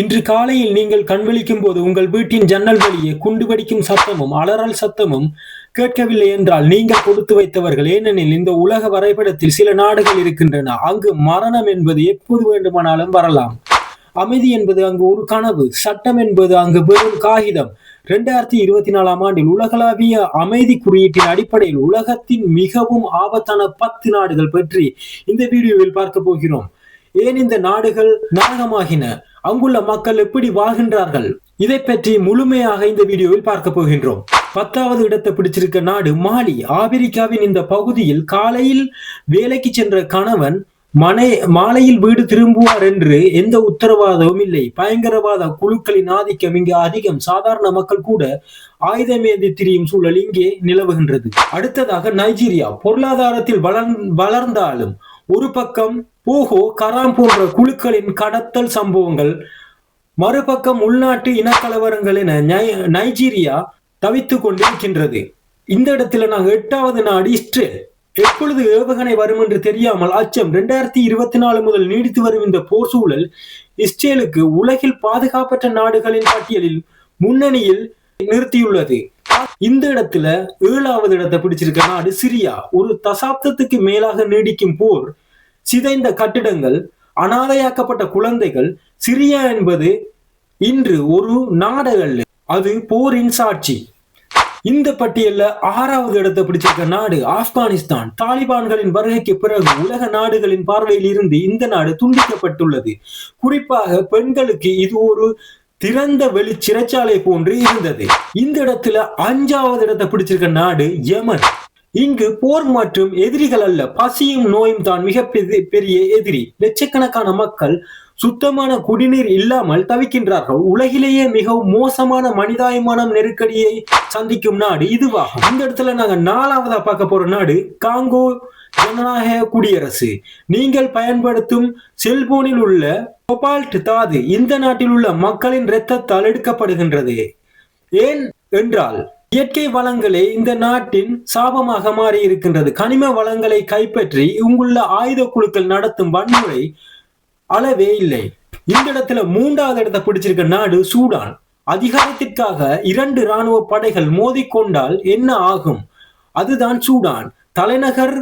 இன்று காலையில் நீங்கள் கண்விழிக்கும் போது உங்கள் வீட்டின் ஜன்னல் வழியே குண்டு வெடிக்கும் சத்தமும் அலறல் சத்தமும் கேட்கவில்லை என்றால் நீங்கள் கொடுத்து வைத்தவர்கள். ஏனெனில் இந்த உலக வரைபடத்தில் சில நாடுகள் இருக்கின்றன. அங்கு மரணம் என்பது எப்போது வேண்டுமானாலும் வரலாம். அமைதி என்பது அங்கு ஒரு கனவு சட்டம் என்பது அங்கு வெறும் காகிதம். இரண்டாயிரத்தி இருபத்தி நாலாம் ஆண்டில் உலகளாவிய அமைதி குறியீட்டின் அடிப்படையில் உலகத்தின் மிகவும் ஆபத்தான பத்து நாடுகள் பற்றி இந்த வீடியோவில் பார்க்க போகிறோம். ஏன் இந்த நாடுகள் நாடகமாகின? அங்குள்ள மக்கள் எப்படி வாழ்கின்றார்கள்? இதை பற்றி முழுமையாக இந்த வீடியோவில் பார்க்க போகின்றோம். பத்தாவது இடத்தை பிடிச்சிருக்க நாடு மாலி. ஆப்பிரிக்காவின் இந்த பகுதியில் காலையில் வேலைக்கு சென்ற கணவன் மனை மாலையில் வீடு திரும்புவார் என்று எந்த உத்தரவாதமும் இல்லை. பயங்கரவாத குழுக்களின் ஆதிக்கம் இங்கு அதிகம். சாதாரண மக்கள் கூட ஆயுதமேந்தி திரியும் சூழல் இங்கே நிலவுகின்றது. அடுத்ததாக நைஜீரியா. பொருளாதாரத்தில் வளர் வளர்ந்தாலும் ஒரு பக்கம் போகோ கராம் போன்ற குழுக்களின் கடத்தல் சம்பவங்கள் மறுபக்கம் உள்நாட்டு இனக்கலவரங்கள் என நைஜீரியா தவித்துக் கொண்டிருக்கின்றது. இந்த இடத்துல நாங்கள் எட்டாவது நாடு இஸ்ரேல். எப்பொழுது ஏவுகணை வரும் என்று தெரியாமல் அச்சம் இரண்டாயிரத்தி இருபத்தி நாலு முதல் நீடித்து வரும் இந்த போர் சூழல் இஸ்ரேலுக்கு உலகில் பாதுகாப்பற்ற நாடுகளின் பட்டியலில் முன்னணியில் நிறுத்தியுள்ளது. இந்த இடத்துல ஏழாவது இடத்தை பிடிச்சிருக்க நாடு சிரியா. ஒரு தசாப்தத்துக்கு மேலாக நீடிக்கும் போர் சிதைந்த கட்டிடங்கள் அனாதையாக்கப்பட்ட குழந்தைகள் சிரியா என்பது இன்று ஒரு நாடகல்ல அது போரின் சாட்சி. இந்த பட்டியல்ல ஆறாவது இடத்தை பிடிச்சிருக்க நாடு ஆப்கானிஸ்தான். தாலிபான்களின் வருகைக்கு பிறகு உலக நாடுகளின் பார்வையில் இருந்து இந்த நாடு துண்டிக்கப்பட்டுள்ளது. குறிப்பாக பெண்களுக்கு இது ஒரு திறந்த வெளி சிறைச்சாலை போன்று இருந்தது. இந்த இடத்துல அஞ்சாவது இடத்தை பிடிச்சிருக்க நாடு யமன். இங்கு போர் மற்றும் எதிரிகள் அல்ல பசியும் நோயும் தான் மிக பெரிய எதிரி. லட்சக்கணக்கான மக்கள் சுத்தமான குடிநீர் இல்லாமல் தவிக்கின்றார்கள். உலகிலேயே மிகவும் மோசமான மனிதாயமான நெருக்கடியை சந்திக்கும் நாடு இதுவாகும். இந்த இடத்துல நாங்க நாலாவதா பார்க்க போற நாடு காங்கோ ஜனநாயக குடியரசு. நீங்கள் பயன்படுத்தும் செல்போனில் உள்ள கோபால்ட் தாது இந்த நாட்டில் உள்ள மக்களின் இரத்தத்தால் எடுக்கப்படுகின்றது. ஏன் என்றால் இயற்கை வளங்களே இந்த நாட்டின் சாபமாக மாறி இருக்கின்றது கனிம வளங்களை கைப்பற்றி இங்குள்ள ஆயுத குழுக்கள் நடத்தும் வன்முறை அளவே இல்லை. இந்த இடத்துல மூன்றாவது இடத்தை பிடிச்சிருக்க நாடு சூடான். அதிகாரத்திற்காக இரண்டு இராணுவ படைகள் மோதிக்கொண்டால் என்ன ஆகும்? அதுதான் சூடான். தலைநகர்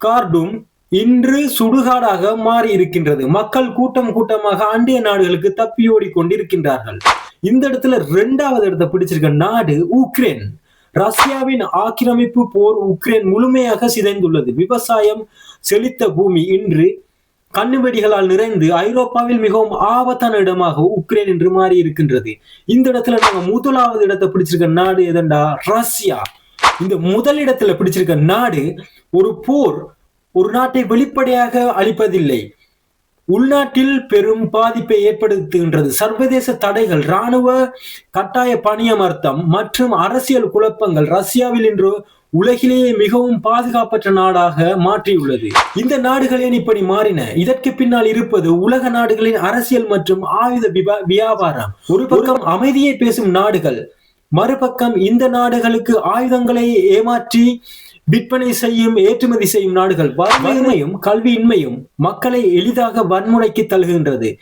கார்டும் இன்று சுடுகாடாக மாறி இருக்கின்றது மக்கள் கூட்டம் கூட்டமாக அண்டிய நாடுகளுக்கு தப்பியோடி கொண்டிருக்கின்றார்கள். இந்த இடத்துல இரண்டாவது இடத்தை பிடிச்சிருக்க நாடு உக்ரைன். ரஷ்யாவின் ஆக்கிரமிப்பு போர் உக்ரைன் முழுமையாக சிதைந்துள்ளது. விவசாயம் செழித்த பூமி இன்று கண்ணுவெடிகளால் நிறைந்து ஐரோப்பாவில் மிகவும் ஆபத்தான இடமாக உக்ரைன் என்று மாறி இருக்கின்றது இந்த இடத்துல நாங்க முதலாவது இடத்தை பிடிச்சிருக்க நாடு எதண்டா? ரஷ்யா. இந்த முதல் இடத்துல பிடிச்சிருக்க நாடு ஒரு போர் ஒரு நாட்டை வெளிப்படையாக அளிப்பதில்லை உள்நாட்டில் பெரும் பாதிப்பை ஏற்படுத்துகின்றது. சர்வதேச தடைகள் இராணுவ கட்டாய பணியமர்த்தம் மற்றும் அரசியல் குழப்பங்கள் ரஷ்யாவில் இன்று உலகிலேயே மிகவும் பாதுகாப்பற்ற நாடாக மாற்றியுள்ளது. இந்த நாடுகள் ஏன் இப்படி மாறின? இதற்கு பின்னால் இருப்பது உலக நாடுகளின் அரசியல் மற்றும் ஆயுத வியாபாரம். ஒரு பக்கம் அமைதியை பேசும் நாடுகள் மறுபக்கம் இந்த நாடுகளுக்கு ஆயுதங்களை ஏமாற்றி விற்பனை செய்யும் ஏற்றுமதி செய்யும் நாடுகள் வறுமையும் கல்வியின்மையும் மக்களை எளிதாக வன்முறைக்கு தழுகின்றது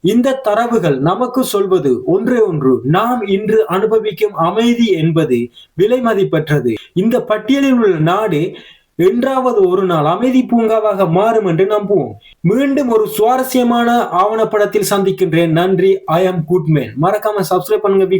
இந்த தரவுகள் நமக்கு சொல்வது ஒன்றே ஒன்று நாம் இன்று அனுபவிக்கும் அமைதி என்பது விலை மதிப்பற்றது. இந்த பட்டியலில் உள்ள நாடு என்றாவது ஒரு நாள் அமைதி பூங்காவாக மாறும் என்று நம்புவோம். மீண்டும் ஒரு சுவாரஸ்யமான ஆவணப்படத்தில் சந்திக்கின்றேன். நன்றி. ஐ எம் குட்மேன் மறக்காம சப்ஸ்கிரைப் பண்ணுங்க வி